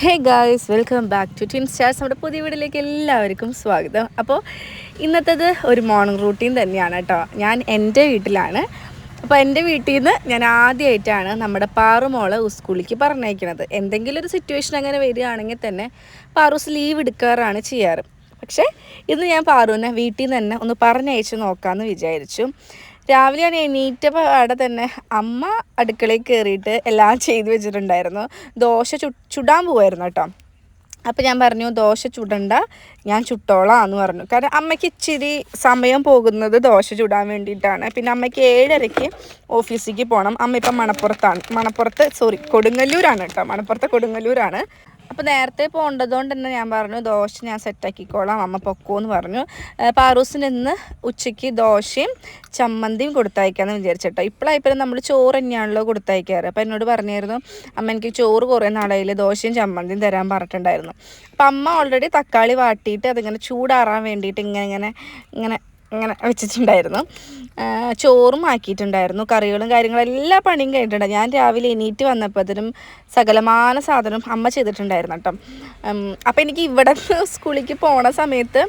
Hey guys welcome back to twin stars നമ്മുടെ പുതിയ വീട്ടിലേക്ക് എല്ലാവർക്കും സ്വാഗതം. അപ്പോൾ ഇന്നത്തേത് ഒരു മോർണിംഗ് റൂട്ടീൻ തന്നെയാണ് കേട്ടോ. ഞാൻ എന്റെ വീട്ടിലാണ്. അപ്പോൾ എന്റെ വീട്ടിൽ നിന്ന് ഞാൻ ആദ്യമായിട്ടാണ് നമ്മുടെ പാറുമോളെ സ്കൂളിലേക്ക് പറഞ്ഞയക്കുന്നത്. എന്തെങ്കിലും ഒരു സിറ്റുവേഷൻ അങ്ങനെ വരികയാണെങ്കിൽ തന്നെ പാറൂസ് ലീവ് എടുക്കാറാണ് ചെയ്യാറ്. പക്ഷേ ഇന്ന് ഞാൻ പാറുവിനെ വീട്ടിൽ നിന്ന് തന്നെ ഒന്ന് പറഞ്ഞയച്ച് നോക്കാമെന്ന് വിചാരിച്ചു. രാവിലെ ഞാൻ എണീറ്റപ്പോൾ അവിടെ തന്നെ അമ്മ അടുക്കളയിൽ കയറിയിട്ട് എല്ലാം ചെയ്തു വെച്ചിട്ടുണ്ടായിരുന്നു. ദോശ ചു ചുടാൻ പോവായിരുന്നു കേട്ടോ. അപ്പോൾ ഞാൻ പറഞ്ഞു ദോശ ചുടണ്ട ഞാൻ ചുട്ടോളാം എന്ന് പറഞ്ഞു. കാരണം അമ്മയ്ക്ക് ഇച്ചിരി സമയം പോകുന്നത് ദോശ ചുടാൻ വേണ്ടിയിട്ടാണ്. പിന്നെ അമ്മയ്ക്ക് ഏഴരയ്ക്ക് ഓഫീസിലേക്ക് പോകണം അമ്മ ഇപ്പം മണപ്പുറത്താണ്. മണപ്പുറത്ത് സോറി കൊടുങ്ങല്ലൂരാണ് കേട്ടോ. മണപ്പുറത്തെ കൊടുങ്ങല്ലൂരാണ്. അപ്പോൾ നേരത്തെ പോകേണ്ടതുകൊണ്ട് തന്നെ ഞാൻ പറഞ്ഞു ദോശ ഞാൻ സെറ്റാക്കിക്കോളാം അമ്മ പൊക്കോന്ന് പറഞ്ഞു. പാറൂസിന് ഇന്ന് ഉച്ചയ്ക്ക് ദോശയും ചമ്മന്തിയും കൊടുത്തയക്കാമെന്ന് വിചാരിച്ചിട്ടോ. ഇപ്പോഴായപ്പോഴും നമ്മൾ ചോറ് തന്നെയാണല്ലോ കൊടുത്തയക്കാറ്. അപ്പോൾ എന്നോട് പറഞ്ഞായിരുന്നു അമ്മ എനിക്ക് ചോറ് കുറേ നാളായില്ല ദോശയും ചമ്മന്തിയും തരാൻ പറഞ്ഞിട്ടുണ്ടായിരുന്നു. അപ്പം അമ്മ ഓൾറെഡി തക്കാളി വാട്ടിയിട്ട് അതിങ്ങനെ ചൂടാറാൻ വേണ്ടിയിട്ട് ഇങ്ങനെ ഇങ്ങനെ ഇങ്ങനെ ഇങ്ങനെ വെച്ചിട്ടുണ്ടായിരുന്നു. ചോറും ആക്കിയിട്ടുണ്ടായിരുന്നു. കറികളും കാര്യങ്ങളും എല്ലാ പണിയും കഴിഞ്ഞിട്ടുണ്ട്. ഞാൻ രാവിലെ എണീറ്റ് വന്നപ്പോഴത്തേനും സകലമാന സാധനം അമ്മ ചെയ്തിട്ടുണ്ടായിരുന്നു കേട്ടോ. അപ്പം എനിക്ക് ഇവിടെ സ്കൂളിലേക്ക് പോണ സമയത്ത്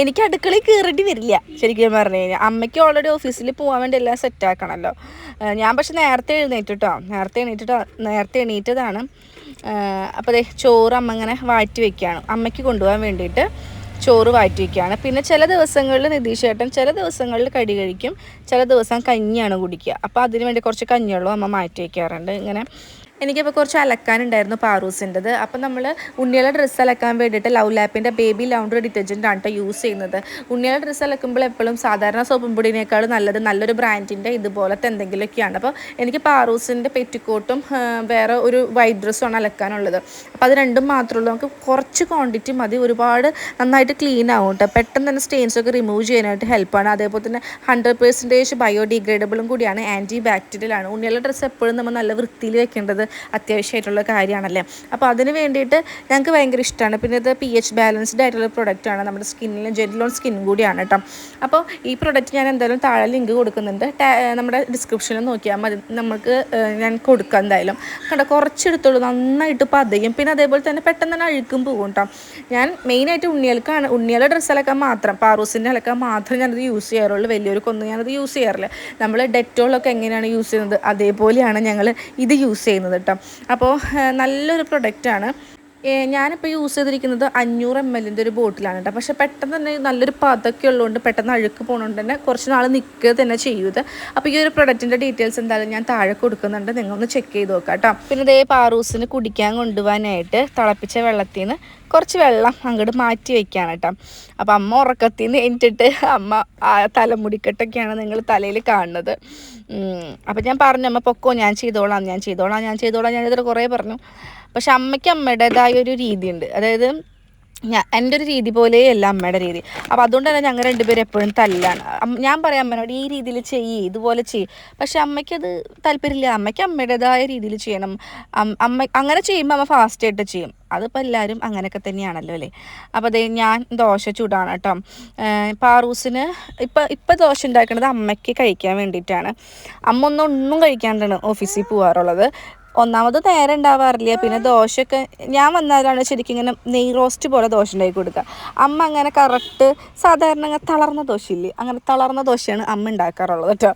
എനിക്ക് അടുക്കളയിൽ കയറേണ്ടി വരില്ല ശരിക്കും പറഞ്ഞു കഴിഞ്ഞാൽ. അമ്മയ്ക്ക് ഓൾറെഡി ഓഫീസിൽ പോകാൻ വേണ്ടി എല്ലാം സെറ്റാക്കണമല്ലോ ഞാൻ പക്ഷെ നേരത്തെ എഴുന്നേറ്റ് കേട്ടോ നേരത്തെ എണീറ്റിട്ടോ നേരത്തെ എണീറ്റതാണ്. അപ്പോൾ ദേ ചോറ് അമ്മ ഇങ്ങനെ വാറ്റി വെക്കുകയാണ്. അമ്മയ്ക്ക് കൊണ്ടുപോകാൻ വേണ്ടിയിട്ട്. ചോറ് വാറ്റി വയ്ക്കുകയാണ് പിന്നെ ചില ദിവസങ്ങളിൽ നിതീഷ് ചില ദിവസങ്ങളിൽ കടി കഴിക്കും. ചില ദിവസം കഞ്ഞിയാണ് കുടിക്കുക. അപ്പോൾ അതിന് വേണ്ടി കുറച്ച് കഞ്ഞിവെള്ളം അമ്മ മാറ്റി വയ്ക്കാറുണ്ട്. ഇങ്ങനെ എനിക്കിപ്പോൾ കുറച്ച് അലക്കാനുണ്ടായിരുന്നു പാറൂസിന്റെത്. അപ്പം നമ്മൾ ഉണ്ണിയുടെ ഡ്രസ്സ് അലക്കാൻ വേണ്ടിയിട്ട് ലവ് ലാപ്പിന്റെ ബേബി ലൗണ്ടറി ഡിറ്റർജന്റ് ആണ് കേട്ടോ യൂസ് ചെയ്യുന്നത്. ഉണ്ണിയുടെ ഡ്രസ്സ് അലക്കുമ്പോൾ എപ്പോഴും സാധാരണ സോപ്പും പൊടിയേക്കാളും നല്ലത് നല്ലൊരു ബ്രാൻഡിന്റെ ഇതുപോലത്തെ എന്തെങ്കിലുമൊക്കെയാണ്. അപ്പോൾ എനിക്ക് പാറൂസിന്റെ പെറ്റിക്കോട്ടും വേറെ ഒരു വൈറ്റ് ഡ്രസ്സുമാണ് അലക്കാനുള്ളത്. അപ്പോൾ അത് രണ്ടും മാത്രമേ ഉള്ളൂ. നമുക്ക് കുറച്ച് ക്വാണ്ടിറ്റി മതി. ഒരുപാട് നന്നായിട്ട് ക്ലീൻ ആവും കേട്ടോ പെട്ടെന്ന് തന്നെ സ്റ്റെയിൻസ് ഒക്കെ റിമൂവ് ചെയ്യാനായിട്ട് ഹെൽപ്പാണ് അതേപോലെ തന്നെ ഹൺഡ്രഡ് പെർസെന്റേജ് ബയോഡിഗ്രേഡബിളും കൂടിയാണ് ആന്റി ബാക്ടീരിയൽ ആണ്. ഉണ്ണിയുള്ള ഡ്രസ്സ് എപ്പോഴും നമ്മൾ നല്ല വൃത്തിയിൽ വെക്കേണ്ടത് അത്യാവശ്യമായിട്ടുള്ള കാര്യമാണല്ലേ? അപ്പോൾ അതിന് വേണ്ടിയിട്ട് ഞങ്ങൾക്ക് ഭയങ്കര ഇഷ്ടമാണ്. പിന്നെ ഇത് പി എച്ച് ബാലൻസ്ഡ് ആയിട്ടുള്ള പ്രൊഡക്റ്റാണ് നമ്മുടെ സ്കിന്നിലും ജെല്ലോൺ സ്കിൻ കൂടിയാണ് കേട്ടോ. അപ്പോൾ ഈ പ്രൊഡക്റ്റ് ഞാൻ എന്തായാലും താഴെ ലിങ്ക് കൊടുക്കുന്നുണ്ട്. നമ്മുടെ ഡിസ്ക്രിപ്ഷനിൽ നോക്കിയാൽ മതി. നമുക്ക് ഞാൻ കൊടുക്കാം എന്തായാലും. കണ്ടോ കുറച്ചെടുത്തോളൂ. നന്നായിട്ട് പതയും. പിന്നെ അതേപോലെ തന്നെ പെട്ടെന്ന് തന്നെ അഴുക്കും പോകും കേട്ടോ. ഞാൻ മെയിനായിട്ട് ഉണ്ണികൾക്കാണ് ഉണ്ണികളുടെ ഡ്രസ്സ് അലക്കാൻ മാത്രം. പാറൂസിന്റെ അലക്കാൻ മാത്രം ഞാനത് യൂസ് ചെയ്യാറുള്ളൂ. വലിയവർക്കൊന്നും ഞാനത് യൂസ് ചെയ്യാറില്ല. നമ്മൾ ഡെറ്റോളൊക്കെ എങ്ങനെയാണ് യൂസ് ചെയ്യുന്നത്? അതേപോലെയാണ് ഞങ്ങൾ ഇത് യൂസ് ചെയ്യുന്നത്. കേട്ടോ. അപ്പോൾ നല്ലൊരു പ്രൊഡക്റ്റാണ് ഞാനിപ്പോൾ യൂസ് ചെയ്തിരിക്കുന്നത് അഞ്ഞൂറ് എം എല്ലിന്റെ ഒരു ബോട്ടിലാണ് കേട്ടോ പക്ഷേ പെട്ടെന്ന് തന്നെ നല്ലൊരു പതൊക്കെ ഉള്ളതുകൊണ്ട് പെട്ടെന്ന് അഴുക്ക് പോകുന്നതുകൊണ്ട് തന്നെ കുറച്ച് നാൾ നിൽക്കുക തന്നെ ചെയ്യൂത്. അപ്പോൾ ഈ ഒരു പ്രൊഡക്റ്റിന്റെ ഡീറ്റെയിൽസ് എന്തായാലും ഞാൻ താഴെ കൊടുക്കുന്നുണ്ട്. നിങ്ങൾ ഒന്ന് ചെക്ക് ചെയ്ത് നോക്കാം കേട്ടോ പിന്നെ ഇതേ പാറൂസിന് കുടിക്കാൻ കൊണ്ടുപോകാനായിട്ട് തിളപ്പിച്ച വെള്ളത്തിൽ നിന്ന് കുറച്ച് വെള്ളം അങ്ങോട്ട് മാറ്റി വെക്കുകയാണ് കേട്ടോ അപ്പം അമ്മ ഉറക്കത്തിൽ നിന്ന് എണീറ്റിട്ട് അമ്മ തലമുടിക്കെട്ടൊക്കെയാണ് നിങ്ങൾ തലയിൽ കാണുന്നത്. അപ്പം ഞാൻ പറഞ്ഞു അമ്മ പൊക്കോ ഞാൻ ചെയ്തോളാം ഞാൻ ചെയ്തോളാം ഞാൻ ചെയ്തോളാം. ഞാൻ ഇതിൽ കുറേ പറഞ്ഞു. പക്ഷെ അമ്മയ്ക്ക് അമ്മയുടേതായ ഒരു രീതിയുണ്ട്. അതായത് ഞാൻ എന്റെ ഒരു രീതി പോലെയല്ല അമ്മയുടെ രീതി. അപ്പോൾ അതുകൊണ്ട് തന്നെ ഞങ്ങൾ രണ്ടുപേരും എപ്പോഴും തല്ലാണ്. ഞാൻ പറയാം അമ്മനോട് ഈ രീതിയിൽ ചെയ്യ് ഇതുപോലെ ചെയ്യ്. പക്ഷെ അമ്മയ്ക്കത് താല്പര്യമില്ല. അമ്മയ്ക്ക് അമ്മയുടേതായ രീതിയിൽ ചെയ്യണം. അമ്മ അങ്ങനെ ചെയ്യുമ്പോൾ അമ്മ ഫാസ്റ്റായിട്ട് ചെയ്യും. അതിപ്പോൾ എല്ലാവരും അങ്ങനെയൊക്കെ തന്നെയാണല്ലോ അല്ലേ? അപ്പോൾ അതേ ഞാൻ ദോശ ചൂടാണ് കേട്ടോ. പാറൂസിന് ഇപ്പം ഇപ്പം ദോശ ഉണ്ടാക്കുന്നത് അമ്മയ്ക്ക് കഴിക്കാൻ വേണ്ടിയിട്ടാണ്. അമ്മ ഒന്നും ഒന്നും കഴിക്കാണ്ടാണ് ഓഫീസിൽ പോകാറുള്ളത് ഒന്നാമത് നേരെ ഉണ്ടാവാറില്ല. പിന്നെ ദോശയൊക്കെ ഞാൻ വന്നാലാണ് ശരിക്കും ഇങ്ങനെ നെയ് റോസ്റ്റ് പോലെ ദോശ ഉണ്ടാക്കി കൊടുക്കുക. അമ്മ അങ്ങനെ കറക്റ്റ് സാധാരണ അങ്ങനെ തളർന്ന ദോശയില്ലേ? അങ്ങനെ തളർന്ന ദോശയാണ് അമ്മ ഉണ്ടാക്കാറുള്ളത് കേട്ടോ.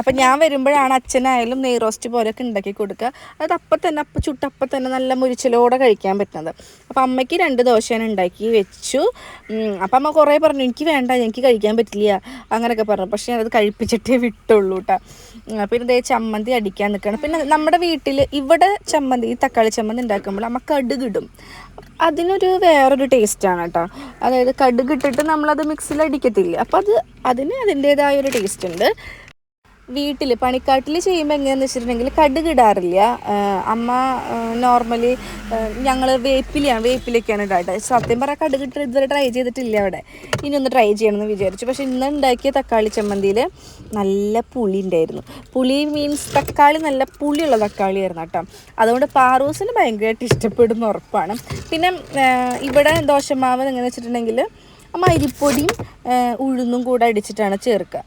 അപ്പം ഞാൻ വരുമ്പോഴാണ് അച്ഛനായാലും നെയ് റോസ്റ്റ് പോലെയൊക്കെ ഉണ്ടാക്കി കൊടുക്കുക. അത് അപ്പം തന്നെ അപ്പം ചുട്ടപ്പം തന്നെ നല്ല മുരിച്ചിലോടെ കഴിക്കാൻ പറ്റുന്നത്. അപ്പം അമ്മയ്ക്ക് രണ്ട് ദോശയാണ് ഉണ്ടാക്കി വെച്ചു. അപ്പം അമ്മ കുറേ പറഞ്ഞു എനിക്ക് വേണ്ട എനിക്ക് കഴിക്കാൻ പറ്റില്ല അങ്ങനെയൊക്കെ പറഞ്ഞു. പക്ഷേ ഞാനത് കഴിപ്പിച്ചിട്ടേ വിട്ടുള്ളൂ കേട്ടോ. പിന്നെ ഇതേ ചമ്മന്തി അടിക്കാൻ നിൽക്കണം പിന്നെ നമ്മുടെ വീട്ടിൽ ഇവിടെ ചമ്മന്തി ഈ തക്കാളി ചമ്മന്തി ഉണ്ടാക്കുമ്പോൾ നമ്മൾ കടുകിടും അതിനൊരു വേറൊരു ടേസ്റ്റാണ് കേട്ടോ. അതായത് കടുകിട്ടിട്ട് നമ്മളത് മിക്സിയിൽ അടിക്കത്തില്ല? അപ്പോൾ അത് അതിന് അതിന്റേതായ ഒരു ടേസ്റ്റ് ഉണ്ട്. വീട്ടിൽ പണിക്കാട്ടിൽ ചെയ്യുമ്പോൾ എങ്ങനെയാണെന്ന് വെച്ചിട്ടുണ്ടെങ്കിൽ കടുകിടാറില്ല ഇടാറില്ല. അമ്മ നോർമലി ഞങ്ങൾ വേപ്പിലാണ് വേപ്പിലൊക്കെയാണ് ഇടാട്ട് സത്യം പറയാൻ കടുകിട്ട് ഇതുവരെ ട്രൈ ചെയ്തിട്ടില്ല അവിടെ. ഇനി ഒന്ന് ട്രൈ ചെയ്യണമെന്ന് വിചാരിച്ചു. പക്ഷെ ഇന്ന് ഉണ്ടാക്കിയ തക്കാളി ചമ്മന്തിയിൽ നല്ല പുളി ഉണ്ടായിരുന്നു. പുളി മീൻസ് തക്കാളി നല്ല പുളിയുള്ള തക്കാളിയായിരുന്നു കേട്ടോ. അതുകൊണ്ട് പാറൂസിന് ഭയങ്കരമായിട്ട് ഇഷ്ടപ്പെടുന്ന ഉറപ്പാണ്. പിന്നെ ഇവിടെ ദോശമാവ് എങ്ങനെ വെച്ചിട്ടുണ്ടെങ്കിൽ അമ്മ അരിപ്പൊടിയും ഉഴുന്നും കൂടെ അടിച്ചിട്ടാണ് ചേർക്കുക.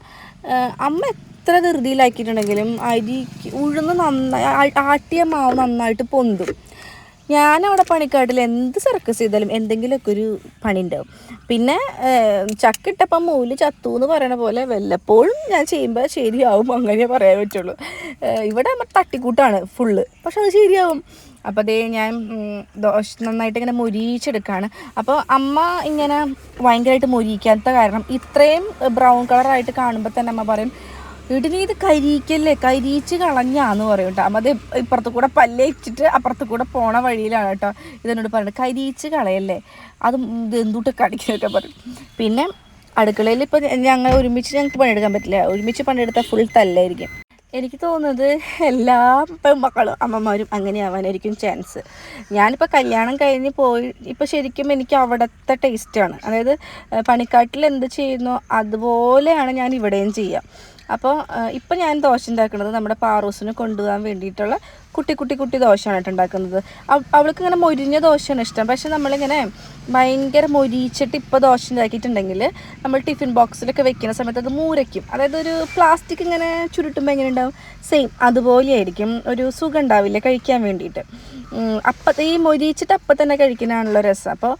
അമ്മ എത്ര ധൃതിയിലാക്കിയിട്ടുണ്ടെങ്കിലും അരി ഉഴുന്ന് നന്നായി ആട്ടിയ മാവ് നന്നായിട്ട് പൊന്തും. ഞാനവിടെ പണിക്കാട്ടിൽ എന്ത് സർക്കസ് ചെയ്താലും എന്തെങ്കിലുമൊക്കെ ഒരു പണി ഉണ്ടാവും പിന്നെ ചക്കിട്ടപ്പം മൂൽ ചത്തു എന്ന് പറയണ പോലെ വല്ലപ്പോഴും ഞാൻ ചെയ്യുമ്പോൾ ശരിയാവും അങ്ങനെ പറയാൻ പറ്റുള്ളൂ. ഇവിടെ തട്ടിക്കൂട്ടാണ് ഫുള്ള് പക്ഷെ അത് ശരിയാവും. അപ്പോൾ അതേ ഞാൻ ദോശ നന്നായിട്ട് ഇങ്ങനെ മൊരിയിച്ചെടുക്കുകയാണ് അപ്പോൾ അമ്മ ഇങ്ങനെ ഭയങ്കരമായിട്ട് മൊരിയിക്കാത്ത കാരണം ഇത്രയും ബ്രൗൺ കളറായിട്ട് കാണുമ്പോൾ തന്നെ അമ്മ പറയും വീട്ടിൽ ഇത് കരിയിക്കല്ലേ കരിയിച്ച് കളഞ്ഞാന്ന് പറയും കേട്ടോ. അത് ഇപ്പുറത്ത് കൂടെ പല്ലേച്ചിട്ട് അപ്പുറത്ത് കൂടെ പോണ വഴിയിലാണ് കേട്ടോ. ഇതെന്നോട് പറയുന്നത് കരിയിച്ച് കളയല്ലേ? അത് ഇത് എന്തുട്ട് കടിക്കുന്നൊക്കെ പറയും. പിന്നെ അടുക്കളയിൽ ഇപ്പോൾ ഞങ്ങൾ ഒരുമിച്ച് ഞങ്ങൾക്ക് പണിയെടുക്കാൻ പറ്റില്ല. ഒരുമിച്ച് പണിയെടുത്താൽ ഫുൾ തല്ലായിരിക്കും. എനിക്ക് തോന്നുന്നത് എല്ലാ പെൺമക്കളും അമ്മമാരും അങ്ങനെ ആവാനായിരിക്കും ചാൻസ് ഞാനിപ്പോൾ കല്യാണം കഴിഞ്ഞ് പോയി ഇപ്പോൾ ശരിക്കും എനിക്ക് അവിടുത്തെ ടേസ്റ്റാണ് അതായത് പണിക്കാട്ടിൽ എന്ത് ചെയ്യുന്നോ അതുപോലെയാണ് ഞാൻ ഇവിടെയും ചെയ്യുക അപ്പോൾ ഇപ്പം ഞാൻ ദോശ ഉണ്ടാക്കുന്നത് നമ്മുടെ പാറൂസിന് കൊണ്ടുപോകാൻ വേണ്ടിയിട്ടുള്ള കുട്ടി കുട്ടി കുട്ടി ദോശയാണ് കേട്ടോ ഉണ്ടാക്കുന്നത്. അവൾക്ക് ഇങ്ങനെ മൊരിഞ്ഞ ദോശയാണ് ഇഷ്ടം. പക്ഷെ നമ്മളിങ്ങനെ ഭയങ്കര മൊരിച്ചിട്ട് ഇപ്പോൾ ദോശ ഉണ്ടാക്കിയിട്ടുണ്ടെങ്കിൽ നമ്മൾ ടിഫിൻ ബോക്സിലൊക്കെ വെക്കുന്ന സമയത്ത് അത് മൂരയ്ക്കും. അതായത് ഒരു പ്ലാസ്റ്റിക് ഇങ്ങനെ ചുരുട്ടുമ്പോൾ എങ്ങനെ ഉണ്ടാവും സെയിം അതുപോലെയായിരിക്കും. ഒരു സുഖം ഉണ്ടാവില്ല കഴിക്കാൻ വേണ്ടിയിട്ട്. അപ്പം ഈ മൊരിച്ചിട്ട് അപ്പം തന്നെ കഴിക്കുന്നതാണല്ലോ രസം. അപ്പോൾ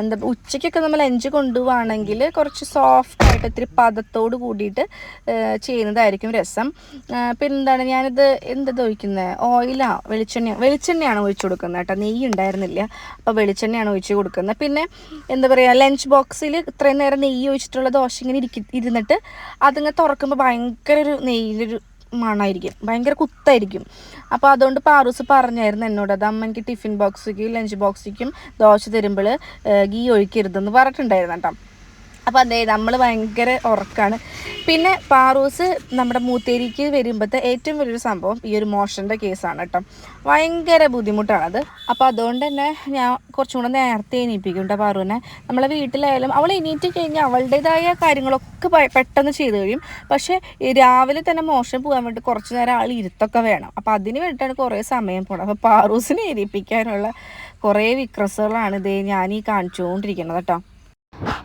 എന്താ ഉച്ചയ്ക്കൊക്കെ നമ്മൾ ലഞ്ച് കൊണ്ടുപോവാണെങ്കിൽ കുറച്ച് സോഫ്റ്റ് ആയിട്ട് ഇത്തിരി പദത്തോട് കൂടിയിട്ട് ചെയ്യുന്നതായിരിക്കും രസം. പിന്നെന്താണ്? ഞാനിത് എന്താ ഒഴിക്കുന്നത് ഓയിലാ വെളിച്ചെണ്ണ വെളിച്ചെണ്ണയാണ് ഒഴിച്ചു കൊടുക്കുന്നത് കേട്ടോ. നെയ്യ് ഉണ്ടായിരുന്നില്ല അപ്പോൾ വെളിച്ചെണ്ണയാണ് ഒഴിച്ച് കൊടുക്കുന്നത്. പിന്നെ എന്താ പറയുക ലഞ്ച് ബോക്സിൽ ഇത്രയും നേരം നെയ്യ് ഒഴിച്ചിട്ടുള്ള ദോശ ഇങ്ങനെ ഇരിക്കി ഇരുന്നിട്ട് അതിങ്ങനെ തുറക്കുമ്പോൾ ഭയങ്കര ഒരു നെയ്യിലൊരു മണമായിരിക്കും ഭയങ്കര കുത്തായിരിക്കും. അപ്പോൾ അതുകൊണ്ട് പാറൂസ് പറഞ്ഞായിരുന്നു എന്നോട് അത് അമ്മ എനിക്ക് ടിഫിൻ ബോക്സിക്കും ലഞ്ച് ബോക്സിക്കും ദോശ തരുമ്പോൾ ഗീ ഒഴിക്കരുതെന്ന് പറഞ്ഞിട്ടുണ്ടായിരുന്നു കേട്ടോ. അപ്പോൾ അതെ നമ്മൾ ഭയങ്കര ഉറക്കാണ്. പിന്നെ പാറൂസ് നമ്മുടെ മൂത്തേരിക്ക് വരുമ്പോഴത്തെ ഏറ്റവും വലിയൊരു സംഭവം ഈ ഒരു മോഷന്റെ കേസാണ് കേട്ടോ. ഭയങ്കര ബുദ്ധിമുട്ടാണത്. അപ്പോൾ അതുകൊണ്ട് തന്നെ ഞാൻ കുറച്ചും കൂടെ നേരത്തെ എണീപ്പിക്കും കേട്ടോ പാറുവിനെ. നമ്മളെ വീട്ടിലായാലും അവൾ എണീറ്റ് കഴിഞ്ഞാൽ അവളുടേതായ കാര്യങ്ങളൊക്കെ പെട്ടെന്ന് ചെയ്ത് കഴിയും. പക്ഷേ രാവിലെ തന്നെ മോശം പോകാൻ വേണ്ടി കുറച്ച് നേരം ആൾ ഇരുത്തൊക്കെ വേണം. അപ്പോൾ അതിന് വേണ്ടിയിട്ടാണ് കുറേ സമയം പോകണം അപ്പോൾ പാറൂസിനെ എണീപ്പിക്കാനുള്ള കുറേ വിക്രസുകളാണ് ഇതേ ഞാൻ ഈ കാണിച്ചുകൊണ്ടിരിക്കുന്നത് കേട്ടോ.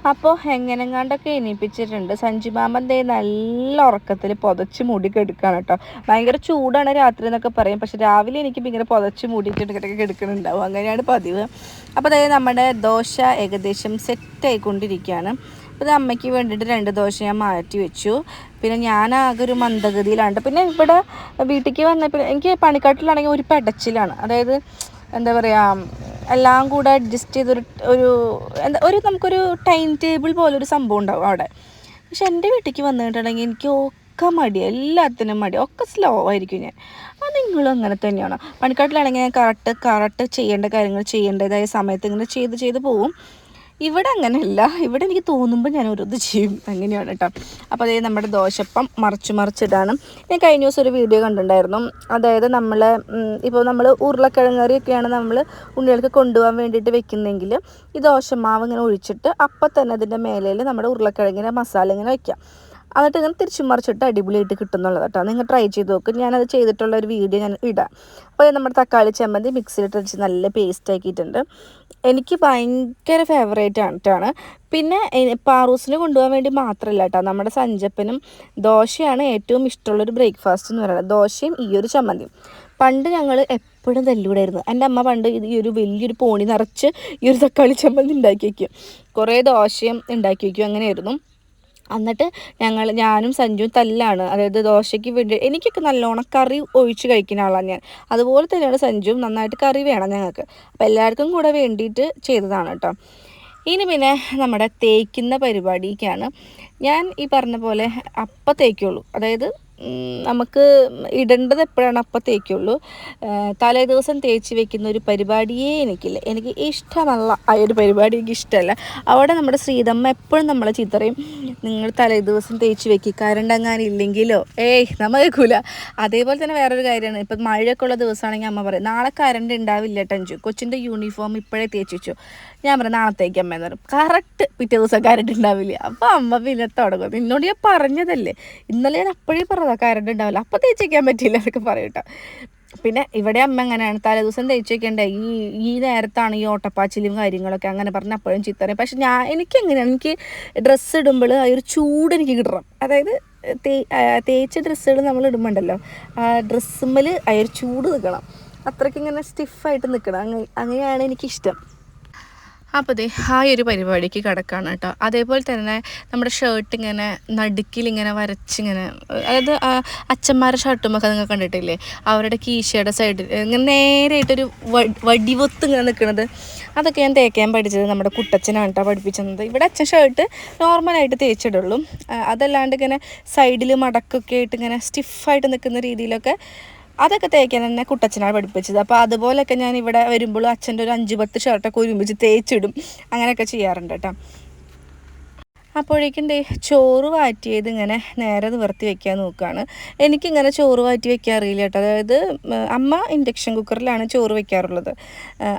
അപ്പോൾ എങ്ങനെങ്ങാണ്ടൊക്കെ എണീപ്പിച്ചിട്ടുണ്ട്. സഞ്ജിമാമൻ ദേ നല്ല ഉറക്കത്തിൽ പുതച്ച് മൂടി കെടുക്കുകയാണ് കേട്ടോ ഭയങ്കര ചൂടാണ് രാത്രി എന്നൊക്കെ പറയും. പക്ഷെ രാവിലെ എനിക്ക് ഭയങ്കര പുതച്ച് മൂടിയിട്ടൊക്കെ കിടക്കുന്നുണ്ടാവും അങ്ങനെയാണ് പതിവ്. അപ്പോൾ അതായത് നമ്മുടെ ദോശ ഏകദേശം സെറ്റ് ആയിക്കൊണ്ടിരിക്കുകയാണ് അപ്പോൾ അമ്മയ്ക്ക് വേണ്ടിയിട്ട് രണ്ട് ദോശ ഞാൻ മാറ്റി വെച്ചു. പിന്നെ ഞാൻ ആകെ ഒരു മന്ദഗതിയിലാണ്. പിന്നെ ഇവിടെ വീട്ടിലേക്ക് വന്നപ്പോൾ എനിക്ക് പണിക്കാട്ടിലാണെങ്കിൽ ഒരു പെടച്ചിലാണ്. അതായത് എന്താ പറയുക എല്ലാം കൂടെ അഡ്ജസ്റ്റ് ചെയ്തൊരു ഒരു എന്താ ഒരു നമുക്കൊരു ടൈം ടേബിൾ പോലെ ഒരു സംഭവം ഉണ്ടാവും അവിടെ. പക്ഷെ എന്റെ വീട്ടിലേക്ക് വന്നിട്ടുണ്ടെങ്കിൽ എനിക്ക് ഒക്കെ മടി എല്ലാത്തിനും മടി ഒക്കെ സ്ലോ ആയിരിക്കും ഞാൻ. അത് നിങ്ങളും അങ്ങനെ തന്നെയാണ്? പണിക്കാട്ടിലാണെങ്കിൽ ഞാൻ കറക്റ്റ് കറക്റ്റ് ചെയ്യേണ്ട കാര്യങ്ങൾ ചെയ്യേണ്ടതായ സമയത്ത് ഇങ്ങനെ ചെയ്ത് ചെയ്ത് പോവും. ഇവിടെ അങ്ങനെയല്ല. ഇവിടെ എനിക്ക് തോന്നുമ്പോൾ ഞാൻ ഒരു ഓരോന്ന് ചെയ്യും. അങ്ങനെയാണ് കേട്ടോ. അപ്പോൾ അതായത് നമ്മുടെ ദോശപ്പം മറിച്ച് മറിച്ചിടാണ്. ഞാൻ കഴിഞ്ഞ ദിവസം ഒരു വീഡിയോ കണ്ടിട്ടുണ്ടായിരുന്നു. അതായത് നമ്മൾ ഇപ്പോൾ നമ്മൾ ഉരുളക്കിഴങ്ങറിയൊക്കെയാണ് നമ്മൾ ഉണ്ണികൾക്ക് കൊണ്ടുപോകാൻ വേണ്ടിയിട്ട് വെക്കുന്നതെങ്കിൽ ഈ ദോശമാവ് ഇങ്ങനെ ഒഴിച്ചിട്ട് അപ്പം തന്നെ അതിന്റെ മേലയിൽ നമ്മുടെ ഉരുളക്കിഴങ്ങിന്റെ മസാല ഇങ്ങനെ വയ്ക്കാം എന്നിട്ട് ഇങ്ങനെ തിരിച്ചു മറിച്ചിട്ട് അടിപൊളിയായിട്ട് കിട്ടുന്നുള്ളത് കേട്ടോ നിങ്ങൾ ട്രൈ ചെയ്ത് നോക്ക്. ഞാനത് ചെയ്തിട്ടുള്ള ഒരു വീഡിയോ ഞാൻ ഇടാം. അപ്പോൾ നമ്മുടെ തക്കാളി ചമ്മന്തി മിക്സിയിലിട്ട് വെച്ച് നല്ല പേസ്റ്റ് ആക്കിയിട്ടുണ്ട്. എനിക്ക് ഭയങ്കര ഫേവറേറ്റ് ആണ് പിന്നെ പാറൂസിന് കൊണ്ടുപോകാൻ വേണ്ടി മാത്രമല്ല കേട്ടോ നമ്മുടെ സഞ്ചപ്പനും ദോശയാണ് ഏറ്റവും ഇഷ്ടമുള്ളൊരു ബ്രേക്ക്ഫാസ്റ്റ് എന്ന് പറയുന്നത്. ദോശയും ഈ ഒരു ചമ്മന്തിയും. പണ്ട് ഞങ്ങൾ എപ്പോഴും തല്ലൂടായിരുന്നു. എന്റെ അമ്മ പണ്ട് ഇത് ഈ ഒരു വലിയൊരു പോണി നിറച്ച് ഈ ഒരു തക്കാളി ചമ്മന്തി ഉണ്ടാക്കി വയ്ക്കും കുറേ ദോശയും ഉണ്ടാക്കി വയ്ക്കും അങ്ങനെയായിരുന്നു. എന്നിട്ട് ഞങ്ങൾ ഞാനും സഞ്ജുവും തല്ലാണ്. അതായത് ദോശയ്ക്ക് വേണ്ടി എനിക്കൊക്കെ നല്ലോണം കറി ഒഴിച്ച് കഴിക്കുന്ന ആളാണ് ഞാൻ. അതുപോലെ തന്നെയാണ് സഞ്ജുവും നന്നായിട്ട് കറി വേണം ഞങ്ങൾക്ക്. അപ്പോൾ എല്ലാവർക്കും കൂടെ വേണ്ടിയിട്ട് ചെയ്തതാണ് കേട്ടോ. ഇനി പിന്നെ നമ്മുടെ തേക്കുന്ന പരിപാടിക്കാണ്. ഞാൻ ഈ പറഞ്ഞ പോലെ അപ്പം തേക്കുള്ളൂ. അതായത് നമുക്ക് ഇടേണ്ടത് എപ്പോഴാണ് അപ്പം തേക്കുള്ളൂ? തലേ ദിവസം തേച്ച് വെക്കുന്ന ഒരു പരിപാടിയേ എനിക്കില്ല. എനിക്ക് ഇഷ്ടമല്ല ആ ഒരു പരിപാടി എനിക്ക് ഇഷ്ടമല്ല. അവിടെ നമ്മുടെ ശ്രീതമ്മ എപ്പോഴും നമ്മളെ ചിത്രയും നിങ്ങൾ തലേ ദിവസം തേച്ച് വെക്കി കരണ്ടങ്ങാനില്ലെങ്കിലോ ഏയ് നമ്മൾക്കൂല അതേപോലെ തന്നെ വേറൊരു കാര്യമാണ്. ഇപ്പം മഴയൊക്കെ ഉള്ള ദിവസമാണെങ്കിൽ അമ്മ പറയും നാളെ കരണ്ട് ഉണ്ടാവില്ല ടഞ്ചു കൊച്ചിന്റെ യൂണിഫോം ഇപ്പോഴേ തേച്ച് വെച്ചു. ഞാൻ പറയും നാളത്തേക്ക് അമ്മ എന്ന് പറയും. കറക്റ്റ് പിറ്റേ ദിവസം കരണ്ട് ഉണ്ടാവില്ല അപ്പോൾ അമ്മ പിന്നെ തുടങ്ങും. നിന്നോട് ഞാൻ പറഞ്ഞതല്ലേ. ഇന്നലെ ഞാൻ അപ്പോഴേ പറഞ്ഞതാ കരണ്ട് ഉണ്ടാവില്ല അപ്പോൾ തേച്ച് വയ്ക്കാൻ പറ്റില്ല എന്നൊക്കെ പറയും പിന്നെ ഇവിടെ അമ്മ എങ്ങനെയാണ്? തലേ ദിവസം തേച്ച് വെക്കണ്ടേ? ഈ ഈ നേരത്താണ് ഈ ഓട്ടപ്പാച്ചിലും കാര്യങ്ങളൊക്കെ അങ്ങനെ പറഞ്ഞ് അപ്പോഴും ചിത്തറയും പക്ഷെ ഞാൻ എനിക്ക് എങ്ങനെയാണ്? എനിക്ക് ഡ്രസ്സ് ഇടുമ്പോൾ ആ ഒരു ചൂട് എനിക്ക് കിട്ടണം. അതായത് തേ തേച്ച ഡ്രസ്സുകൾ നമ്മൾ ഇടുമ്പോണ്ടല്ലോ ആ ഡ്രസ്സുമ്മൽ ആ ഒരു ചൂട് നിൽക്കണം. അത്രയ്ക്ക് ഇങ്ങനെ സ്റ്റിഫായിട്ട് നിൽക്കണം. അങ്ങനെ അങ്ങനെയാണ് എനിക്കിഷ്ടം. അപ്പോൾ അതെ ആ ഒരു പരിപാടിക്ക് കിടക്കാണ് കേട്ടോ. അതേപോലെ തന്നെ നമ്മുടെ ഷർട്ട് ഇങ്ങനെ നടുക്കിൽ ഇങ്ങനെ വരച്ചിങ്ങനെ അതായത് അച്ഛന്മാരുടെ ഷർട്ടും ഒക്കെ നിങ്ങൾ കണ്ടിട്ടില്ലേ? അവരുടെ കീശയുടെ സൈഡിൽ ഇങ്ങനെ നേരെയായിട്ടൊരു വടിവൊത്ത് ഇങ്ങനെ നിൽക്കുന്നത് അതൊക്കെ ഞാൻ തേക്കാൻ പഠിച്ചത് നമ്മുടെ കുട്ടച്ഛനാണ് കേട്ടോ പഠിപ്പിച്ചത്. ഇവിടെ അച്ഛൻ ഷർട്ട് നോർമലായിട്ട് തേച്ചിടുള്ളൂ. അതല്ലാണ്ട് ഇങ്ങനെ സൈഡിൽ മടക്കൊക്കെ ആയിട്ട് ഇങ്ങനെ സ്റ്റിഫായിട്ട് നിൽക്കുന്ന രീതിയിലൊക്കെ അതൊക്കെ തേക്കാൻ തന്നെ കുട്ടച്ഛനാണ് പഠിപ്പിച്ചത്. അപ്പോൾ അതുപോലെയൊക്കെ ഞാൻ ഇവിടെ വരുമ്പോൾ അച്ഛന്റെ ഒരു അഞ്ച് പത്ത് ഷർട്ടൊക്കെ ഒരുമിച്ച് തേച്ചിടും. അങ്ങനെയൊക്കെ ചെയ്യാറുണ്ട് കേട്ടോ. അപ്പോഴേക്കും ചോറ് വാറ്റിയത് ഇങ്ങനെ നേരെ നിവർത്തി വെക്കാൻ നോക്കുകയാണ് എനിക്കിങ്ങനെ ചോറ് വാറ്റി വെക്കാൻ അറിയില്ല കേട്ടോ. അതായത് അമ്മ ഇൻഡക്ഷൻ കുക്കറിലാണ് ചോറ് വെക്കാറുള്ളത്.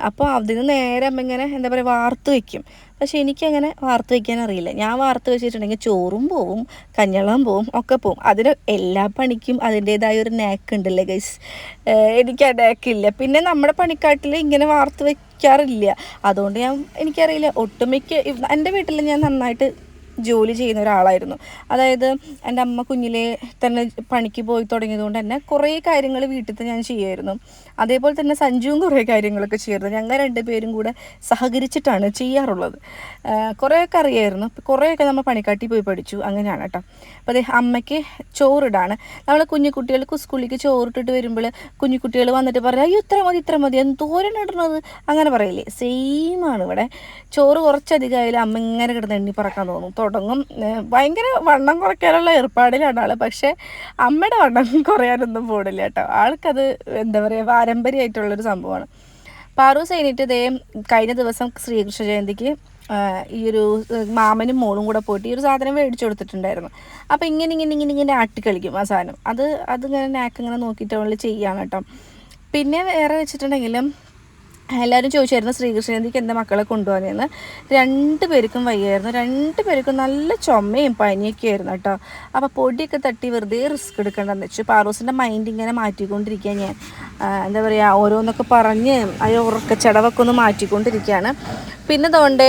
അപ്പോൾ അതിന് നേരെ അമ്മ ഇങ്ങനെ എന്താ പറയുക വാർത്ത് വെക്കും. പക്ഷേ എനിക്കങ്ങനെ വാർത്ത് വയ്ക്കാൻ അറിയില്ല. ഞാൻ വാർത്ത് വെച്ചിട്ടുണ്ടെങ്കിൽ ചോറും പോവും കഞ്ഞളം പോവും ഒക്കെ പോവും. അതിന് എല്ലാ പണിക്കും അതിന്റേതായ ഒരു നാക്ക് ഉണ്ടല്ലേ ഗൈസ് എനിക്ക് ആ നാക്കില്ല പിന്നെ നമ്മുടെ പണിക്കാട്ടിൽ ഇങ്ങനെ വാർത്ത് വെക്കാറില്ല. അതുകൊണ്ട് ഞാൻ എനിക്കറിയില്ല. ഒട്ടുമിക്ക എന്റെ വീട്ടിൽ ഞാൻ നന്നായിട്ട് ജോലി ചെയ്യുന്ന ഒരാളായിരുന്നു. അതായത് എന്റെ അമ്മ കുഞ്ഞിലെ തന്നെ പണിക്ക് പോയി തുടങ്ങിയതുകൊണ്ട് തന്നെ കുറേ കാര്യങ്ങൾ വീട്ടിൽ തന്നെ ഞാൻ ചെയ്യുമായിരുന്നു. അതേപോലെ തന്നെ സഞ്ജുവും കുറേ കാര്യങ്ങളൊക്കെ ചെയ്യുമായിരുന്നു. ഞങ്ങൾ രണ്ടുപേരും കൂടെ സഹകരിച്ചിട്ടാണ് ചെയ്യാറുള്ളത്. കുറേയൊക്കെ അറിയായിരുന്നു. കുറേയൊക്കെ നമ്മൾ പണിക്കാട്ടി പോയി പഠിച്ചു. അങ്ങനെയാണ് കേട്ടോ. അപ്പോൾ അതെ അമ്മയ്ക്ക് ചോറിടാണ്. നമ്മൾ കുഞ്ഞു കുട്ടികൾക്ക് സ്കൂളിലേക്ക് ചോറിട്ടിട്ട് വരുമ്പോൾ കുഞ്ഞു കുട്ടികൾ വന്നിട്ട് പറയും അയ്യോ ഇത്ര മതി ഇത്ര മതി എന്തോരം ഇടണത്? അങ്ങനെ പറയില്ലേ. ആണ് ഇവിടെ. ചോറ് കുറച്ചധികമായാലും അമ്മ ഇങ്ങനെ കിടന്ന് എണ്ണി പറക്കാൻ തോന്നും. തുടങ്ങും. ഭയങ്കര വണ്ണം കുറയ്ക്കാനുള്ള ഏർപ്പാടിലാണ് ആൾ പക്ഷേ അമ്മയുടെ വണ്ണം കുറയാനൊന്നും പോടില്ല കേട്ടോ. ആൾക്കത് എന്താ പറയുക പാരമ്പര്യമായിട്ടുള്ളൊരു സംഭവമാണ്. പാറു സൈനിട്ട് ദേ കഴിഞ്ഞ ദിവസം ശ്രീകൃഷ്ണ ജയന്തിക്ക് ഈ ഒരു മാമനും മോളും കൂടെ പോയിട്ട് ഈ ഒരു സാധനം മേടിച്ചു കൊടുത്തിട്ടുണ്ടായിരുന്നു. അപ്പോൾ ഇങ്ങനെ ഇങ്ങനെ ഇങ്ങനെ ഇങ്ങനെ ആട്ടിക്കളിക്കും ആ സാധനം. അത് അതിങ്ങനെ നാക്ക് ഇങ്ങനെ നോക്കിയിട്ട് അവൾ ചെയ്യാണ് കേട്ടോ. പിന്നെ വേറെ വെച്ചിട്ടുണ്ടെങ്കിലും എല്ലാവരും ചോദിച്ചായിരുന്നു ശ്രീകൃഷ്ണൻ ജയന്തിക്ക് എന്റെ മക്കളെ കൊണ്ടുപോകുന്നതെന്ന് രണ്ട് പേർക്കും വയ്യായിരുന്നു. രണ്ട് പേർക്കും നല്ല ചുമയും പനിയൊക്കെ ആയിരുന്നു കേട്ടോ. അപ്പോൾ പൊടിയൊക്കെ തട്ടി വെറുതെ റിസ്ക് എടുക്കേണ്ടതെന്ന് വെച്ചു. പാറൂസിന്റെ മൈൻഡ് ഇങ്ങനെ മാറ്റിക്കൊണ്ടിരിക്കുക ഞാൻ. എന്താ പറയുക ഓരോന്നൊക്കെ പറഞ്ഞ് ഉറക്ക ഉറക്കച്ചടവൊക്കെ ഒന്ന് മാറ്റിക്കൊണ്ടിരിക്കുകയാണ് പിന്നെ തോണ്ട്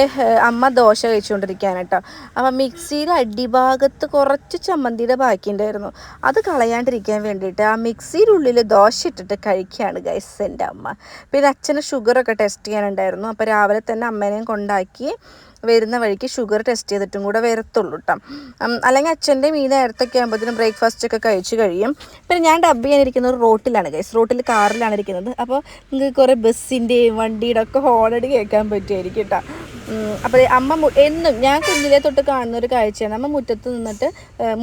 അമ്മ ദോശ കഴിച്ചുകൊണ്ടിരിക്കുകയാണ് കേട്ടോ അപ്പം മിക്സിയുടെ അടിഭാഗത്ത് കുറച്ച് ചമ്മന്തിയുടെ ബാക്കി ഉണ്ടായിരുന്നു അത് കളയാണ്ടിരിക്കാൻ വേണ്ടിയിട്ട് ആ മിക്സിയുടെ ഉള്ളിൽ ദോശ ഇട്ടിട്ട് കഴിക്കുകയാണ് ഗൈസ് എന്റെ അമ്മ. പിന്നെ അച്ഛന് ഷുഗറൊക്കെ ടെസ്റ്റ് ചെയ്യാനുണ്ടായിരുന്നു. അപ്പോൾ രാവിലെ തന്നെ അമ്മേനെയും കൊണ്ടാക്കി വരുന്ന വഴിക്ക് ഷുഗർ ടെസ്റ്റ് ചെയ്തിട്ടും കൂടെ വരത്തുള്ളൂ കേട്ടോ അല്ലെങ്കിൽ അച്ഛന്റെയും ഈ നേരത്തൊക്കെ ആകുമ്പോഴത്തേനും ബ്രേക്ക്ഫാസ്റ്റ് ഒക്കെ കഴിച്ച് കഴിയും. പിന്നെ ഞാൻ ഡബ് ചെയ്യാനിരിക്കുന്നത് റോട്ടിലാണ് ഗൈസ് റോട്ടിൽ കാറിലാണ് ഇരിക്കുന്നത്. അപ്പോൾ നിങ്ങൾക്ക് കുറേ ബസ്സിന്റെയും വണ്ടിയുടെ ഒക്കെ ഹോണടി കേൾക്കാൻ പറ്റുമായിരിക്കും കേട്ടോ അപ്പോൾ അമ്മ എന്നും ഞാൻ കുഞ്ഞിലെ തൊട്ട് കാണുന്ന ഒരു കാഴ്ചയാണ്. അമ്മ മുറ്റത്ത് നിന്നിട്ട്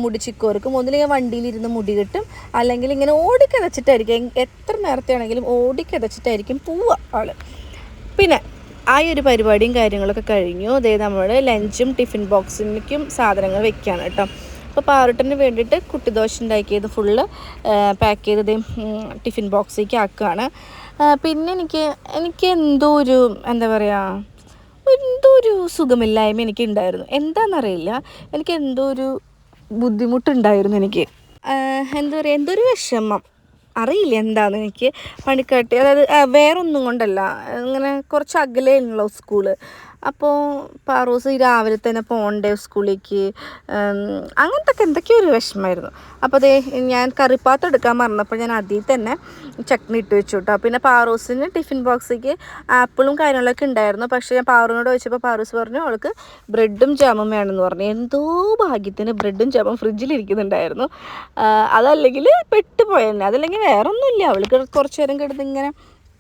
മുടി ചിക്കോർക്കും ഒന്നില്ലെങ്കിൽ വണ്ടിയിലിരുന്ന് മുടി കിട്ടും. അല്ലെങ്കിൽ ഇങ്ങനെ ഓടിക്കതച്ചിട്ടായിരിക്കും. എത്ര നേരത്തെ ആണെങ്കിലും ഓടിക്കതച്ചിട്ടായിരിക്കും പോവുക ആൾ പിന്നെ ആ ഒരു പരിപാടിയും കാര്യങ്ങളൊക്കെ കഴിഞ്ഞു. അതായത് നമ്മൾ ലഞ്ചും ടിഫിൻ ബോക്സിലേക്കും സാധനങ്ങൾ വെക്കുകയാണ് കേട്ടോ. അപ്പോൾ പാറോട്ടിന് വേണ്ടിയിട്ട് കുട്ടിദോശ ഉണ്ടാക്കിയത് ഫുള്ള് പാക്ക് ചെയ്ത് ദേ, ടിഫിൻ ബോക്സിലേക്ക് ആക്കുകയാണ്. പിന്നെ എനിക്ക് എനിക്ക് എന്തോ ഒരു എന്താ പറയുക എന്തോ ഒരു സുഖമില്ലായ്മ എനിക്ക് ഉണ്ടായിരുന്നു എന്താണെന്നറിയില്ല എനിക്ക് എന്തോ ഒരു ബുദ്ധിമുട്ടുണ്ടായിരുന്നു എനിക്ക്. എന്താ പറയുക എന്തോ ഒരു വിഷമം. അറിയില്ല എന്താണെന്ന് എനിക്ക് പണിക്കാട്ടി. അതായത് വേറൊന്നും കൊണ്ടല്ല. ഇങ്ങനെ കുറച്ച് അകലെയുള്ളൂ സ്കൂൾ. അപ്പോൾ പാറൂസ് രാവിലെ തന്നെ പോകണ്ടേ സ്കൂളിലേക്ക്? അങ്ങനത്തെ എന്തൊക്കെയോ ഒരു വിഷമമായിരുന്നു. അപ്പോൾ അതേ ഞാൻ കറിപ്പാത്രം എടുക്കാൻ മറന്നപ്പോൾ ഞാൻ അതിൽ തന്നെ ചട്നി ഇട്ട് വെച്ചു കേട്ടോ പിന്നെ പാറൂസിന് ടിഫിൻ ബോക്സിലേക്ക് ആപ്പിളും കാര്യങ്ങളൊക്കെ ഉണ്ടായിരുന്നു. പക്ഷേ ഞാൻ പാറൂനോട് ചോദിച്ചപ്പോൾ പാറൂസ് പറഞ്ഞു അവൾക്ക് ബ്രെഡും ജാമും വേണമെന്ന് പറഞ്ഞു. എന്തോ ഭാഗ്യത്തിന് ബ്രെഡും ജാമും ഫ്രിഡ്ജിലിരിക്കുന്നുണ്ടായിരുന്നു അതല്ലെങ്കിൽ പെട്ടുപോയെന്നെ. അതല്ലെങ്കിൽ വേറൊന്നുമില്ല. അവൾക്ക് കുറച്ച് നേരം കിടന്ന് ഇങ്ങനെ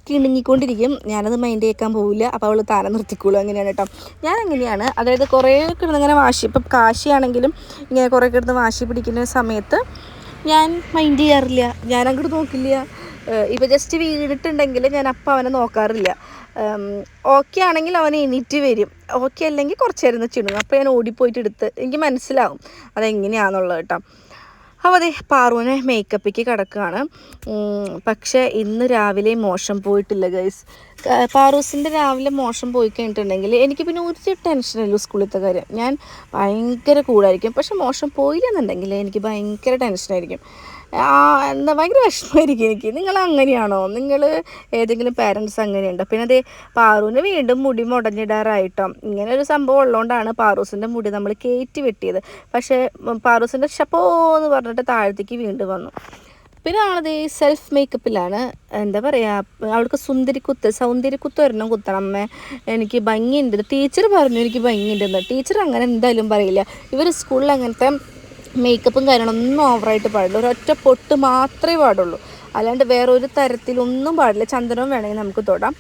കിണുങ്ങിക്കൊണ്ടിരിക്കും. ഞാനത് മൈൻഡ് ചെയ്യാൻ പോവില്ല. അപ്പോൾ അവൾ താനെ നിർത്തിക്കോളും. അങ്ങനെയാണ് കേട്ടോ. ഞാൻ അങ്ങനെയാണ് അതായത് കുറേ കിടന്ന് ഇങ്ങനെ വാശി. ഇപ്പം കാശിയാണെങ്കിലും ഇങ്ങനെ കുറേ കിടന്ന് വാശി പിടിക്കുന്ന സമയത്ത് ഞാൻ മൈൻഡ് ചെയ്യാറില്ല. ഞാൻ അങ്ങോട്ട് നോക്കില്ല ഇപ്പോൾ ജസ്റ്റ് വീണിട്ടുണ്ടെങ്കിൽ ഞാൻ അപ്പം അവനെ നോക്കാറില്ല. ഓക്കെ ആണെങ്കിൽ അവൻ എണീറ്റ് വരും. ഓക്കെ അല്ലെങ്കിൽ കുറച്ച് നേരം ചിണുങ്ങും. അപ്പോൾ ഞാൻ ഓടിപ്പോയിട്ട് എടുത്ത് എനിക്ക് മനസ്സിലാവും. അതെങ്ങനെയാണെന്നുള്ളത് കേട്ടോ. അപ്പോൾ അതെ പാറുവിനെ മേക്കപ്പിക്ക് കിടക്കുകയാണ്. പക്ഷേ ഇന്ന് രാവിലെ മോശം പോയിട്ടില്ല ഗൈസ് പാറൂസിന്റെ രാവിലെ മോശം പോയി കഴിഞ്ഞിട്ടുണ്ടെങ്കിൽ എനിക്ക് പിന്നെ ഒരു ടെൻഷനല്ലോ സ്കൂളിലത്തെ കാര്യം. ഞാൻ ഭയങ്കര കൂടായിരിക്കും പക്ഷെ മോശം പോയില്ലെന്നുണ്ടെങ്കിൽ എനിക്ക് ഭയങ്കര ടെൻഷനായിരിക്കും എന്താ ഭയങ്കര വിഷമമായിരിക്കും എനിക്ക്. നിങ്ങൾ അങ്ങനെയാണോ? നിങ്ങൾ ഏതെങ്കിലും പാരൻസ് അങ്ങനെയുണ്ടോ? പിന്നെ അതേ പാറുവിന് വീണ്ടും മുടി മുടഞ്ഞിടാറായിട്ടോ. ഇങ്ങനെ ഒരു സംഭവം ഉള്ളതുകൊണ്ടാണ് പാറൂസിന്റെ മുടി നമ്മൾ കയറ്റി വെട്ടിയത്. പക്ഷേ പാറൂസിന്റെ ഷപ്പോ എന്ന് പറഞ്ഞിട്ട് താഴത്തേക്ക് വീണ്ടും വന്നു. പിന്നെ ആളത് ഈ സെൽഫ് മേക്കപ്പിലാണ് എന്താ പറയുക അവൾക്ക് സുന്ദരിക്കുത്ത് സൗന്ദര്യക്കുത്ത് ഒരെണ്ണം കുത്തണം. അമ്മ എനിക്ക് ഭംഗിയുണ്ട്. ടീച്ചർ പറഞ്ഞു എനിക്ക് ഭംഗിയുണ്ടെന്ന്. ടീച്ചർ അങ്ങനെ എന്തായാലും പറയില്ല. ഇവർ സ്കൂളിൽ അങ്ങനത്തെ മേക്കപ്പും കാര്യങ്ങളൊന്നും ഓവറായിട്ട് പാടില്ല. ഒരൊറ്റ പൊട്ട് മാത്രമേ പാടുള്ളൂ. അല്ലാണ്ട് വേറെ ഒരു തരത്തിലൊന്നും പാടില്ല. ചന്ദനവും വേണമെങ്കിൽ നമുക്ക് തൊടാം.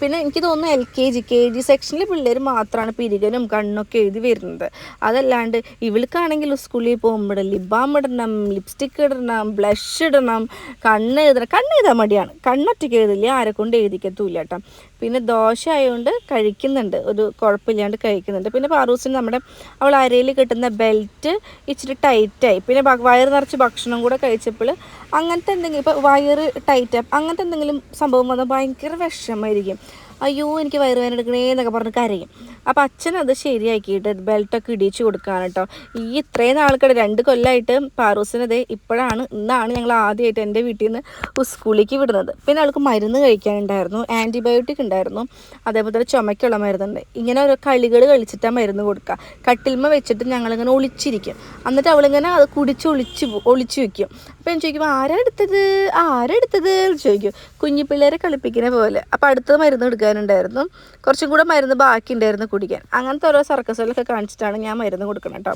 പിന്നെ എനിക്ക് തോന്നുന്നു L K G K G സെക്ഷനിലെ പിള്ളേർ മാത്രമാണ് പിരികനും കണ്ണൊക്കെ എഴുതി വരുന്നത്. അതല്ലാണ്ട് ഇവൾക്കാണെങ്കിൽ സ്കൂളിൽ പോകുമ്പോൾ ലിബാം ഇടണം ലിപ്സ്റ്റിക് ഇടണം ബ്ലഷ് ഇടണം കണ്ണ് എഴുതണം കണ്ണ് എഴുതാൻ മടിയാണ്. കണ്ണൊറ്റയ്ക്ക് എഴുതില്ല ആരെക്കൊണ്ട് കൊണ്ട് എഴുതിക്കത്തൂല്ല കേട്ടോ പിന്നെ ദോശ ആയതുകൊണ്ട് കഴിക്കുന്നുണ്ട്. ഒരു കുഴപ്പമില്ലാണ്ട് കഴിക്കുന്നുണ്ട്. പിന്നെ പാറൂസിന് നമ്മുടെ അവൾ അരയിൽ കിട്ടുന്ന ബെൽറ്റ് ഇച്ചിരി ടൈറ്റായി പിന്നെ വയറ് നിറച്ച് ഭക്ഷണം കൂടെ കഴിച്ചപ്പോൾ അങ്ങനത്തെ എന്തെങ്കിലും ഇപ്പോൾ വയറ് ടൈറ്റായി അങ്ങനത്തെ എന്തെങ്കിലും സംഭവം വന്നാൽ ഭയങ്കര വിഷമമായിരിക്കും അയ്യോ എനിക്ക് വയറുവേദന എടുക്കണേ എന്നൊക്കെ പറഞ്ഞ് കരയും. അപ്പോൾ അച്ഛൻ അത് ശരിയാക്കിയിട്ട് ബെൽറ്റൊക്കെ ഇടിച്ചു കൊടുക്കുകയാണ് കേട്ടോ. ഈ ഇത്രയും നാൾക്കിടെ രണ്ട് കൊല്ലമായിട്ട് പാറൂസിനത് ഇപ്പോഴാണ് ഇന്നാണ് ഞങ്ങൾ ആദ്യമായിട്ട് എന്റെ വീട്ടിൽ നിന്ന് സ്കൂളിലേക്ക് വിടുന്നത്. പിന്നെ ആൾക്ക് മരുന്ന് കഴിക്കാനുണ്ടായിരുന്നു ആന്റിബയോട്ടിക് ഉണ്ടായിരുന്നു അതേപോലെ തന്നെ ചുമയ്ക്കുള്ള മരുന്നുണ്ട്. ഇങ്ങനെ ഓരോ കളികൾ കളിച്ചിട്ടാണ് മരുന്ന് കൊടുക്കുക കട്ടിൽമ വെച്ചിട്ട് ഞങ്ങളിങ്ങനെ ഒളിച്ചിരിക്കും. എന്നിട്ട് അവളിങ്ങനെ അത് കുടിച്ച് ഒളിച്ച് ഒളിച്ച് വെക്കും. അപ്പോൾ ഞാൻ ചോദിക്കും ആരെടുത്തത് ആരെടുത്തത് ചോദിക്കും. കുഞ്ഞു പിള്ളേരെ കളിപ്പിക്കുന്ന പോലെ. അപ്പോൾ അടുത്തത് മരുന്ന് എടുക്കാനുണ്ടായിരുന്നു കുറച്ചും കൂടെ മരുന്ന് ബാക്കി ഉണ്ടായിരുന്നു കുടിക്കാൻ. അങ്ങനത്തെ ഓരോ സർക്കസുകളൊക്കെ കാണിച്ചിട്ടാണ് ഞാൻ മരുന്ന് കൊടുക്കുന്നത് കേട്ടോ.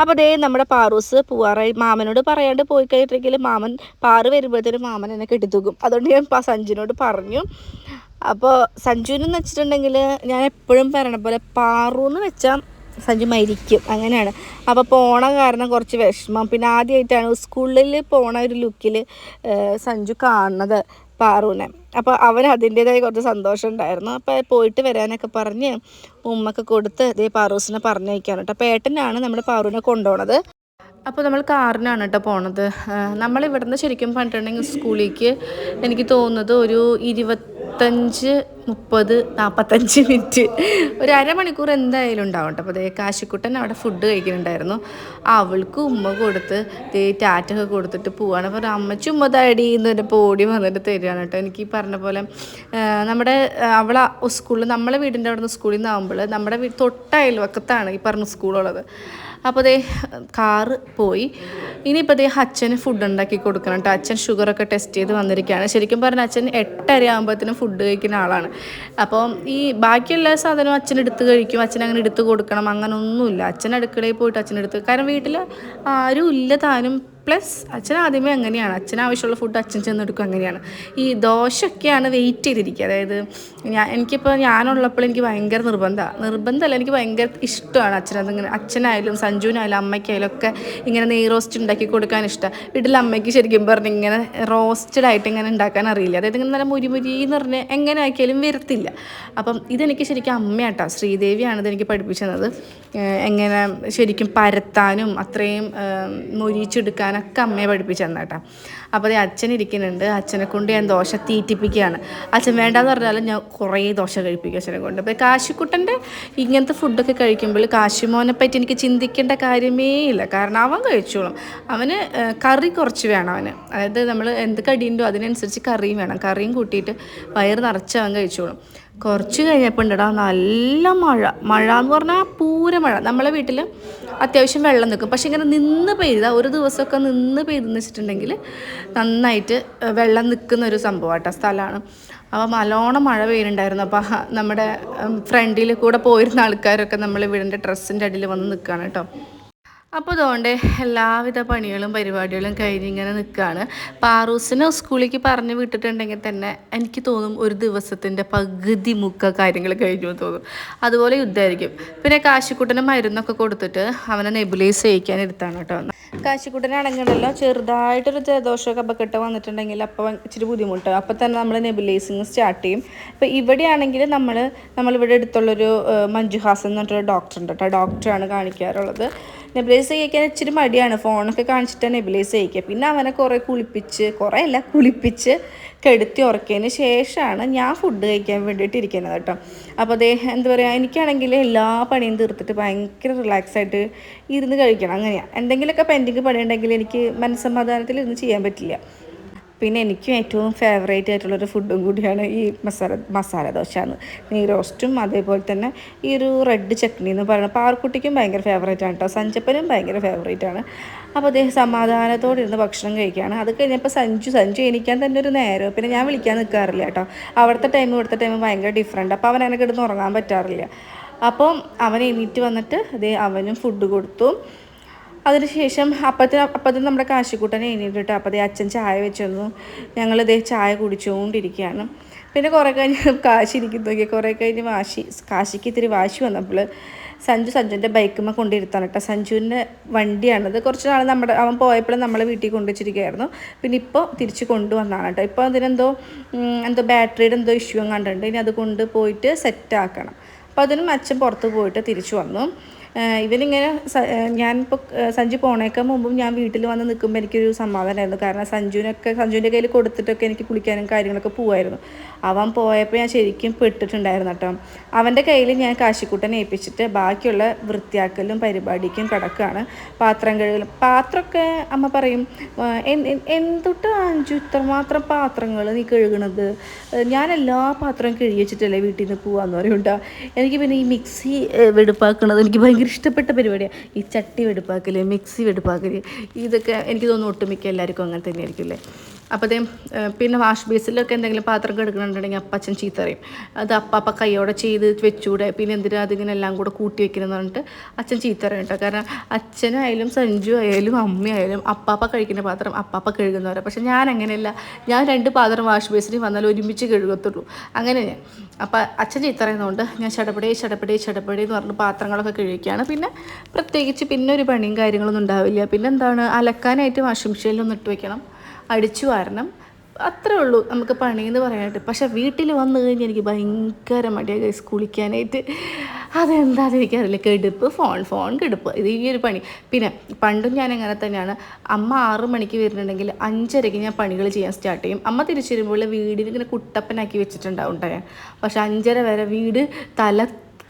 അപ്പോൾ അതേ നമ്മുടെ പാറൂസ് പൂവാറായി. മാമനോട് പറയാണ്ട് പോയി കഴിഞ്ഞിട്ടെങ്കിൽ മാമൻ പാറ് വരുമ്പോഴത്തേനും മാമൻ എന്നെ കെട്ടിത്തൂക്കും. അതുകൊണ്ട് ഞാൻ സഞ്ജുവിനോട് പറഞ്ഞു. അപ്പോൾ സഞ്ജുവിനെന്ന് വെച്ചിട്ടുണ്ടെങ്കിൽ ഞാൻ എപ്പോഴും പറയണ പോലെ പാറു എന്ന് വെച്ചാൽ സഞ്ജു മരിക്കും അങ്ങനെയാണ്. അപ്പോൾ പോണ കാരണം കുറച്ച് വിഷമം. പിന്നെ ആദ്യമായിട്ടാണ് സ്കൂളിൽ പോണ ഒരു ലുക്കിൽ സഞ്ജു കാണുന്നത് പാറുവിനെ. അപ്പോൾ അവൻ അതിന്റേതായ കുറച്ച് സന്തോഷം ഉണ്ടായിരുന്നു. അപ്പോൾ പോയിട്ട് വരാനൊക്കെ പറഞ്ഞ് ഉമ്മക്ക് കൊടുത്ത് ഇതേ പാറൂസിനെ പറഞ്ഞയക്കാണ് കേട്ടോ. അപ്പോൾ ഏട്ടനാണ് നമ്മുടെ പാറുവിനെ കൊണ്ടുപോണത്. അപ്പോൾ നമ്മൾ കാറിനാണ് കേട്ടോ പോണത്. നമ്മൾ ഇവിടുന്ന് ശരിക്കും പറഞ്ഞിട്ടുണ്ടെങ്കിൽ സ്കൂളിലേക്ക് എനിക്ക് തോന്നുന്നത് ഒരു ഇരുപത്തഞ്ച് മുപ്പത് നാൽപ്പത്തഞ്ച് മിനിറ്റ്. ഒരു അരമണിക്കൂർ എന്തായാലും ഉണ്ടാവും കേട്ടോ. അപ്പോൾ അതേ കാശിക്കുട്ടൻ അവിടെ ഫുഡ് കഴിക്കുന്നുണ്ടായിരുന്നു. അവൾക്ക് ഉമ്മ കൊടുത്ത് ദേ ടാറ്റൊക്കെ കൊടുത്തിട്ട് പോവാണ്. അപ്പോൾ അമ്മച്ചി ഉമ്മ തടി എന്ന് ഓടി വന്നിട്ട് തരികയാണ് കേട്ടോ. എനിക്ക് പറഞ്ഞ പോലെ നമ്മുടെ അവൾ സ്കൂളിൽ നമ്മളെ വീടിന്റെ അവിടെ നിന്ന് സ്കൂളിൽ നിന്നാകുമ്പോൾ നമ്മുടെ തൊട്ട അയൽവക്കത്താണ് ഈ പറഞ്ഞ സ്കൂളുള്ളത്. അപ്പോൾ അതേ കാറ് പോയി. ഇനിയിപ്പോൾ അതേ അച്ഛന് ഫുഡ് ഉണ്ടാക്കി കൊടുക്കണം കേട്ടോ. അച്ഛൻ ഷുഗറൊക്കെ ടെസ്റ്റ് ചെയ്ത് വന്നിരിക്കുകയാണ്. ശരിക്കും പറഞ്ഞാൽ അച്ഛൻ എട്ടര ആകുമ്പോഴത്തേനും ഫുഡ് കഴിക്കുന്ന ആളാണ്. അപ്പോൾ ഈ ബാക്കിയെല്ലാ സാധനവും അച്ഛൻ എടുത്ത് കഴിക്കും. അച്ഛൻ അങ്ങനെ എടുത്ത് കൊടുക്കണം. അങ്ങനെ ഒന്നുമില്ല അച്ഛൻ അടുക്കളയിൽ പോയിട്ട് അച്ഛൻ എടുത്ത് കാരണം വീട്ടിൽ ആരും ഇല്ല താനും പ്ലസ് അച്ഛൻ ആദ്യമേ അങ്ങനെയാണ്. അച്ഛന് ആവശ്യമുള്ള ഫുഡ് അച്ഛൻ ചെന്നെടുക്കും അങ്ങനെയാണ്. ഈ ദോശയൊക്കെയാണ് വെയിറ്റ് ചെയ്തിരിക്കുക. അതായത് ഞാൻ എനിക്കിപ്പോൾ ഞാനുള്ളപ്പോൾ എനിക്ക് ഭയങ്കര നിർബന്ധമാണ് നിർബന്ധമല്ല എനിക്ക് ഭയങ്കര ഇഷ്ടമാണ് അച്ഛനതിങ്ങനെ അച്ഛനായാലും സഞ്ജുവിനായാലും അമ്മയ്ക്കായാലും ഒക്കെ ഇങ്ങനെ നെയ് റോസ്റ്റ് ഉണ്ടാക്കി കൊടുക്കാൻ ഇഷ്ടമാണ് വീട്ടിൽ അമ്മയ്ക്ക് ശരിക്കും പറഞ്ഞ് ഇങ്ങനെ റോസ്റ്റഡ് ആയിട്ട് ഇങ്ങനെ ഉണ്ടാക്കാൻ അറിയില്ല. അതായത് ഇങ്ങനെ നല്ല മുരിമുരി എന്ന് പറഞ്ഞ് എങ്ങനെ ആക്കിയാലും വരത്തില്ല. അപ്പം ഇതെനിക്ക് ശരിക്കും അമ്മയാട്ടോ ശ്രീദേവിയാണ് ഇതെനിക്ക് പഠിപ്പിച്ചത്. എങ്ങനെ ശരിക്കും പരത്താനും അത്രയും മൊരിച്ചെടുക്കാനും ഒക്കെ അമ്മയെ പഠിപ്പിച്ചു തന്നേട്ടാ അപ്പോൾ അച്ഛൻ ഇരിക്കുന്നുണ്ട്. അച്ഛനെ കൊണ്ട് ഞാൻ ദോശ തീറ്റിപ്പിക്കുകയാണ്. അച്ഛൻ വേണ്ടാന്ന് പറഞ്ഞാലും ഞാൻ കുറേ ദോശ കഴിപ്പിക്കും അച്ഛനെ കൊണ്ട്. അപ്പോൾ കാശിക്കുട്ടന്റെ ഇങ്ങനത്തെ ഫുഡൊക്കെ കഴിക്കുമ്പോൾ കാശിമോനെ പറ്റി എനിക്ക് ചിന്തിക്കേണ്ട കാര്യമേ ഇല്ല. കാരണം അവൻ കഴിച്ചോളും. അവന് കറി കുറച്ച് വേണം അവന്. അതായത് നമ്മൾ എന്ത് കടിയുണ്ടോ അതിനനുസരിച്ച് കറിയും വേണം. കറിയും കൂട്ടിയിട്ട് വയറ് നിറച്ച് അവൻ കഴിച്ചോളും. കുറച്ച് കഴിഞ്ഞപ്പോൾ ഉണ്ടടാ നല്ല മഴ. മഴ എന്ന് പറഞ്ഞാൽ പൂര മഴ. നമ്മളെ വീട്ടിൽ അത്യാവശ്യം വെള്ളം നിൽക്കും പക്ഷെ ഇങ്ങനെ നിന്ന് പെയ്ത ഒരു ദിവസമൊക്കെ നിന്ന് പെയ്തെന്ന് വെച്ചിട്ടുണ്ടെങ്കിൽ നന്നായിട്ട് വെള്ളം നിൽക്കുന്ന ഒരു സംഭവമാട്ടോ സ്ഥലമാണ് അപ്പോൾ നല്ലോണം മഴ പെയ്യുന്നുണ്ടായിരുന്നു അപ്പോൾ നമ്മുടെ ഫ്രണ്ടിൽ കൂടെ പോയിരുന്ന ആൾക്കാരൊക്കെ നമ്മൾ വീടിന്റെ ഡ്രസ്സിന്റെ അടിയിൽ വന്ന് നിൽക്കുകയാണ് കേട്ടോ. അപ്പോൾ അതുകൊണ്ട് എല്ലാവിധ പണികളും പരിപാടികളും കഴിഞ്ഞ് ഇങ്ങനെ നിൽക്കുകയാണ് പാറൂസിനെ സ്കൂളിലേക്ക് പറഞ്ഞ് വിട്ടിട്ടുണ്ടെങ്കിൽ തന്നെ എനിക്ക് തോന്നും ഒരു ദിവസത്തിന്റെ പകുതി മുക്ക കാര്യങ്ങൾ കഴിഞ്ഞു തോന്നും. അതുപോലെ യുദ്ധമായിരിക്കും. പിന്നെ കാശിക്കുട്ടന് മരുന്നൊക്കെ കൊടുത്തിട്ട് അവനെ നെബുലൈസ് ചെയ്യിക്കാൻ എടുത്താണ് കേട്ടോ. കാശിക്കുട്ടനാണെങ്കിലല്ലോ ചെറുതായിട്ടൊരു ജലദോഷമൊക്കെ അപ്പക്കെട്ട് വന്നിട്ടുണ്ടെങ്കിൽ അപ്പോൾ ഇച്ചിരി ബുദ്ധിമുട്ട് അപ്പോൾ തന്നെ നമ്മൾ നെബുലൈസിങ് സ്റ്റാർട്ട് ചെയ്യും. ഇപ്പോൾ ഇവിടെയാണെങ്കിൽ നമ്മൾ നമ്മളിവിടെ അടുത്തുള്ളൊരു മഞ്ജുഹാസൻ എന്ന് പറഞ്ഞിട്ടൊരു ഡോക്ടർ ഉണ്ട് കേട്ടോ. ഡോക്ടറാണ് കാണിക്കാറുള്ളത്. നെബിലൈസ് ചെയ്യിക്കാൻ ഇച്ചിരി മടിയാണ്. ഫോണൊക്കെ കാണിച്ചിട്ട് നെബിലൈസ് ചെയ്യിക്കുക പിന്നെ അവനെ കുറേ കുളിപ്പിച്ച് കുറേ അല്ല കുളിപ്പിച്ച് കെടുത്തി ഉറക്കിയതിന് ശേഷമാണ് ഞാൻ ഫുഡ് കഴിക്കാൻ വേണ്ടിയിട്ട് ഇരിക്കുന്നത് കേട്ടോ. അപ്പോൾ അതേ എന്താ പറയുക എനിക്കാണെങ്കിൽ എല്ലാ പണിയും തീർത്തിട്ട് ഭയങ്കര റിലാക്സ് ആയിട്ട് ഇരുന്ന് കഴിക്കണം. അങ്ങനെയാണ് എന്തെങ്കിലുമൊക്കെ പെൻഡിങ് പണി ഉണ്ടെങ്കിൽ എനിക്ക് മനസ്സമാധാനത്തിൽ ഇരുന്ന് ചെയ്യാൻ പറ്റില്ല. പിന്നെ എനിക്കും ഏറ്റവും ഫേവറേറ്റ് ആയിട്ടുള്ളൊരു ഫുഡും കൂടിയാണ് ഈ മസാല മസാല ദോശ എന്ന് നെയ് റോസ്റ്റും അതേപോലെ തന്നെ ഈ ഒരു റെഡ് ചട്നി എന്ന് പറയുന്നത്. പാർക്കുട്ടിക്കും ഭയങ്കര ഫേവറേറ്റ് ആണ് കേട്ടോ സഞ്ചപ്പനും ഭയങ്കര ഫേവറേറ്റ് ആണ്. അപ്പോൾ അദ്ദേഹം സമാധാനത്തോടെ ഇരുന്ന് ഭക്ഷണം കഴിക്കുകയാണ്. അത് കഴിഞ്ഞപ്പോൾ സഞ്ജു സഞ്ജു എനിക്കാൻ തന്നെ ഒരു നേരം. പിന്നെ ഞാൻ വിളിക്കാൻ നിൽക്കാറില്ല കേട്ടോ അവിടുത്തെ ടൈം ഇവിടുത്തെ ടൈം ഭയങ്കര ഡിഫറെന്റ് അപ്പോൾ അവൻ എനിക്ക് കിടന്ന് ഉറങ്ങാൻ പറ്റാറില്ല. അപ്പം അവൻ എണീറ്റ് വന്നിട്ട് അതേ അവനും ഫുഡ് കൊടുത്തു. അതിനുശേഷം അപ്പത്തിന് അപ്പത്തിന് നമ്മുടെ കാശിക്കൂട്ടനെ എണീറ്റിട്ട് അപ്പത്തെ അച്ഛൻ ചായ വെച്ചിരുന്നു ഞങ്ങൾ ഇതേ ചായ കുടിച്ചുകൊണ്ടിരിക്കുകയാണ്. പിന്നെ കുറേ കഴിഞ്ഞ് കാശി ഇരിക്കുന്നു നോക്കി കുറേ കഴിഞ്ഞ് വാശി കാശിക്ക് ഇത്തിരി വാശി വന്നപ്പോൾ സഞ്ജു സഞ്ജുവിന്റെ ബൈക്കുമ്മ കൊണ്ടിരുത്താണ് കേട്ടോ. സഞ്ജുവിന്റെ വണ്ടിയാണത് കുറച്ച് നാൾ നമ്മുടെ അവൻ പോയപ്പോഴും നമ്മളെ വീട്ടിൽ കൊണ്ടുവച്ചിരിക്കുകയായിരുന്നു. പിന്നെ ഇപ്പോൾ തിരിച്ച് കൊണ്ടുവന്നാണ് കേട്ടോ. ഇപ്പോൾ അതിനെന്തോ എന്തോ ബാറ്ററിയുടെ എന്തോ ഇഷ്യൂ കണ്ടിട്ടുണ്ട് ഇനി അത് കൊണ്ടുപോയിട്ട് സെറ്റ് ആക്കണം അപ്പോൾ അതിനും അച്ഛൻ പുറത്ത് പോയിട്ട് തിരിച്ചു വന്നു. ഇവനിങ്ങനെ ഞാൻ ഇപ്പോൾ സഞ്ജു പോണേക്കാൾ മുമ്പും ഞാൻ വീട്ടിൽ വന്ന് നിൽക്കുമ്പോൾ എനിക്കൊരു സമാധാനമായിരുന്നു കാരണം സഞ്ജുവിനൊക്കെ സഞ്ജുവിന്റെ കയ്യിൽ കൊടുത്തിട്ടൊക്കെ എനിക്ക് കുളിക്കാനും കാര്യങ്ങളൊക്കെ പോവായിരുന്നു. അവൻ പോയപ്പോൾ ഞാൻ ശരിക്കും പെട്ടിട്ടുണ്ടായിരുന്നു കേട്ടോ. അവന്റെ കയ്യിൽ ഞാൻ കാശിക്കുട്ടനെ ഏൽപ്പിച്ചിട്ട് ബാക്കിയുള്ള വൃത്തിയാക്കലും പരിപാടിക്കും കിടക്കുകയാണ്. പാത്രം കഴുകലും പാത്രമൊക്കെ അമ്മ പറയും എന്തുട്ട് അഞ്ചു? ഇത്രമാത്രം പാത്രങ്ങൾ നീ കഴുകണത്? ഞാൻ എല്ലാ പാത്രവും കഴുകി വെച്ചിട്ടല്ലേ വീട്ടിൽ നിന്ന് പോവാന്ന് പറയുണ്ടാ എനിക്ക് പിന്നെ ഈ മിക്സി വെടുപ്പാക്കുന്നത് എനിക്ക് ഭയങ്കര ഇഷ്ടപ്പെട്ട പരിപാടിയാണ് ഈ ചട്ടി വെടുപ്പാക്കൽ മിക്സി വെടുപ്പാക്കൽ ഇതൊക്കെ എനിക്ക് തോന്നുന്നു ഒട്ടുമിക്ക എല്ലാവർക്കും അങ്ങനെ തന്നെയായിരിക്കും അല്ലേ? അപ്പോഴത്തേ പിന്നെ വാഷ് ബേസിലൊക്കെ എന്തെങ്കിലും പാത്രം കിടക്കണമെന്നുണ്ടെങ്കിൽ അപ്പച്ചൻ ചീത്തറയും. അത് അപ്പാപ്പ കൈയോടെ ചെയ്ത് വെച്ചൂടെ പിന്നെ എന്തിനാ അതിങ്ങനെ എല്ലാം കൂടെ കൂട്ടി വെക്കണമെന്ന് പറഞ്ഞിട്ട് അച്ഛൻ ചീത്തറയും കേട്ടോ. കാരണം അച്ഛനായാലും സഞ്ജു ആയാലും അമ്മയായാലും അപ്പാപ്പ കഴിക്കുന്ന പാത്രം അപ്പാപ്പ കഴുകുന്നവരാണ് പക്ഷെ ഞാൻ അങ്ങനെയല്ല. ഞാൻ രണ്ട് പാത്രം വാഷ് ബേസിൽ വന്നാൽ ഒരുമിച്ച് കഴുകത്തുള്ളൂ. അങ്ങനെ ഞാൻ. അപ്പോൾ അച്ഛൻ ചീത്തറയുന്നതുകൊണ്ട് ഞാൻ ചടപടേ ചടപടേ ചടപടേ എന്ന് പറഞ്ഞ് പാത്രങ്ങളൊക്കെ കഴുകിയാണ് പിന്നെ പ്രത്യേകിച്ച് പിന്നെ ഒരു പണിയും കാര്യങ്ങളൊന്നും ഉണ്ടാവില്ല. പിന്നെ എന്താണ്? അലക്കാനായിട്ട് വാഷിംഗ് മെഷീനിലൊന്നും ഇട്ട് വെക്കണം. അടിച്ചു വാരണം. അത്രേ ഉള്ളൂ നമുക്ക് പണി എന്ന് പറയാനായിട്ട്. പക്ഷെ വീട്ടിൽ വന്നു കഴിഞ്ഞാൽ എനിക്ക് ഭയങ്കര മടിയാണ് ഗൈസ് കുളിക്കാനായിട്ട്. അതെന്താണെന്ന് എനിക്കറിയില്ല. കെടുപ്പ് ഫോൺ ഫോൺ കെടുപ്പ്. ഇത് ഈ ഒരു പണി. പിന്നെ പണ്ടും ഞാൻ അങ്ങനെ തന്നെയാണ്. അമ്മ ആറു മണിക്ക് വരുന്നുണ്ടെങ്കിൽ അഞ്ചരയ്ക്ക് ഞാൻ പണികൾ ചെയ്യാൻ സ്റ്റാർട്ട് ചെയ്യും. അമ്മ തിരിച്ചു വരുമ്പോൾ വീടിന് ഇങ്ങനെ കുട്ടപ്പനാക്കി വെച്ചിട്ടുണ്ടാവും ഞാൻ. പക്ഷെ അഞ്ചര വരെ വീട് തല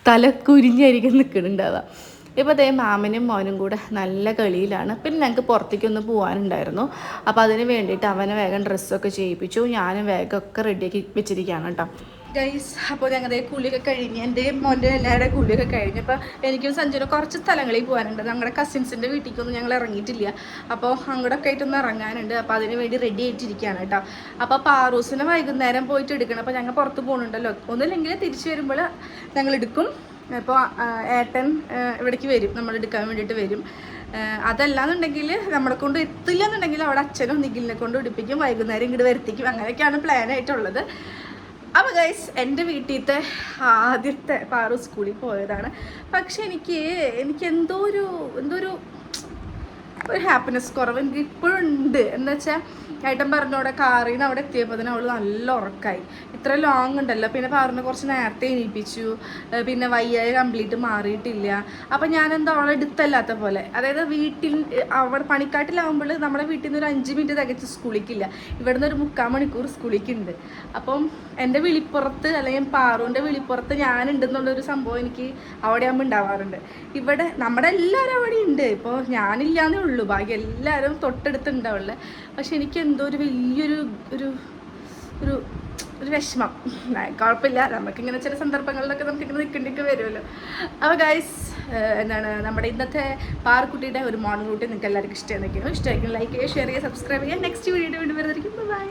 തല കുരിഞ്ഞായിരിക്കും നിൽക്കുന്നുണ്ടാവുക. ഇപ്പോൾ അതേ മാമനും മോനും കൂടെ നല്ല കളിയിലാണ്. പിന്നെ ഞങ്ങൾക്ക് പുറത്തേക്കൊന്ന് പോകാനുണ്ടായിരുന്നു അപ്പോൾ അതിന് വേണ്ടിയിട്ട് അവനെ വേഗം ഡ്രസ്സൊക്കെ ചെയ്യിപ്പിച്ചു. ഞാനും വേഗം ഒക്കെ റെഡിയാക്കി വെച്ചിരിക്കുകയാണ് കേട്ടോ. ഗൈസ് അപ്പോൾ ഞങ്ങളുടെ കുളിയൊക്കെ കഴിഞ്ഞ് എന്റെ മോന്റെ എല്ലാവരുടെ കുളിയൊക്കെ കഴിഞ്ഞ് അപ്പോൾ എനിക്കും സഞ്ജുവിനും കുറച്ച് സ്ഥലങ്ങളിൽ പോകാനുണ്ട്. ഞങ്ങളുടെ കസിൻസിന്റെ വീട്ടിലേക്കൊന്നും ഞങ്ങൾ ഇറങ്ങിയിട്ടില്ല. അപ്പോൾ അങ്ങോട്ടൊക്കെ ആയിട്ടൊന്ന് ഇറങ്ങാനുണ്ട്. അപ്പോൾ അതിന് വേണ്ടി റെഡി ആയിട്ടിരിക്കുകയാണ് കേട്ടോ. അപ്പോൾ പാറൂസിനെ വൈകുന്നേരം പോയിട്ട് എടുക്കണം. അപ്പോൾ ഞങ്ങൾ പുറത്ത് പോകുന്നുണ്ടല്ലോ ഒന്നുമില്ലെങ്കിൽ തിരിച്ചു വരുമ്പോൾ ഞങ്ങൾ എടുക്കും. ഇപ്പോൾ ഏട്ടൻ ഇവിടേക്ക് വരും. നമ്മൾ എടുക്കാൻ വേണ്ടിയിട്ട് വരും. അതല്ലാന്നുണ്ടെങ്കിൽ നമ്മളെ കൊണ്ട് എത്തില്ല എന്നുണ്ടെങ്കിൽ അവിടെ അച്ഛനും നിഖിലിനെ കൊണ്ട് ഉടുപ്പിക്കും വൈകുന്നേരം ഇങ്ങോട്ട് വരുത്തിക്കും. അങ്ങനെയൊക്കെയാണ് പ്ലാൻ ആയിട്ടുള്ളത്. അപ്പോൾ ഗൈസ് എന്റെ വീട്ടിലത്തെ ആദ്യത്തെ പാറു സ്കൂളിൽ പോയതാണ്. പക്ഷെ എനിക്ക് എനിക്ക് എന്തോ ഒരു എന്തോ ഒരു ഒരു ഹാപ്പിനെസ് കുറവ് എനിക്ക് ഇപ്പോഴും ഉണ്ട് എന്താ വെച്ചാൽ ഏട്ടൻ പറഞ്ഞോടെ കാറിൽ നിന്ന് അവിടെ എത്തിയപ്പോൾ തന്നെ അവൾ നല്ല ഉറക്കായി. ഇത്ര ലോങ് ഉണ്ടല്ലോ. പിന്നെ പറഞ്ഞു കുറച്ച് നേരത്തെ എണീപ്പിച്ചു. പിന്നെ വയ്യായി കംപ്ലീറ്റ് മാറിയിട്ടില്ല. അപ്പം ഞാനെന്താ അവളെ എടുത്തല്ലാത്ത പോലെ. അതായത് വീട്ടിൽ അവിടെ പണിക്കാട്ടിലാവുമ്പോൾ നമ്മുടെ വീട്ടിൽ നിന്ന് ഒരു അഞ്ച് മിനിറ്റ് തികച്ച് സ്കൂളിലേക്കില്ല ഇവിടുന്ന് ഒരു മുക്കാൽ മണിക്കൂർ സ്കൂളിക്കുണ്ട്. അപ്പം എന്റെ വിളിപ്പുറത്ത് അല്ലെങ്കിൽ പാറുവിന്റെ വിളിപ്പുറത്ത് ഞാനുണ്ടെന്നുള്ളൊരു സംഭവം എനിക്ക് അവിടെ ആകുമ്പോൾ ഉണ്ടാവാറുണ്ട്. ഇവിടെ നമ്മുടെ എല്ലാവരും അവിടെ ഉണ്ട് ഇപ്പോൾ ഞാനില്ലാന്നേ ഉള്ളു. ബാക്കി എല്ലാവരും തൊട്ടടുത്തുണ്ട് അവളുടെ പക്ഷെ എനിക്ക് എന്തോ ഒരു വലിയൊരു ഒരു ഒരു ഒരു വിഷമം. കുഴപ്പമില്ല. നമുക്കിങ്ങനെ ചില സന്ദർഭങ്ങളിലൊക്കെ നമുക്കിങ്ങനെ നിൽക്കേണ്ടിക്ക് വരുമല്ലോ. അപ്പോൾ ഗൈസ് എന്താണ് നമ്മുടെ ഇന്നത്തെ പാർക്കുട്ടിയുടെ ഒരു മോഡൽ കൂട്ടി നിങ്ങൾക്ക് എല്ലാവർക്കും ഇഷ്ടമായിരിക്കും. ഇഷ്ടമായിരിക്കും ലൈക്ക് ചെയ്യുക ഷെയർ ചെയ്യുക സബ്സ്ക്രൈബ് ചെയ്യുക. നെക്സ്റ്റ് വീഡിയോ വീണ്ടും വരുന്നതായിരിക്കും. ബൈ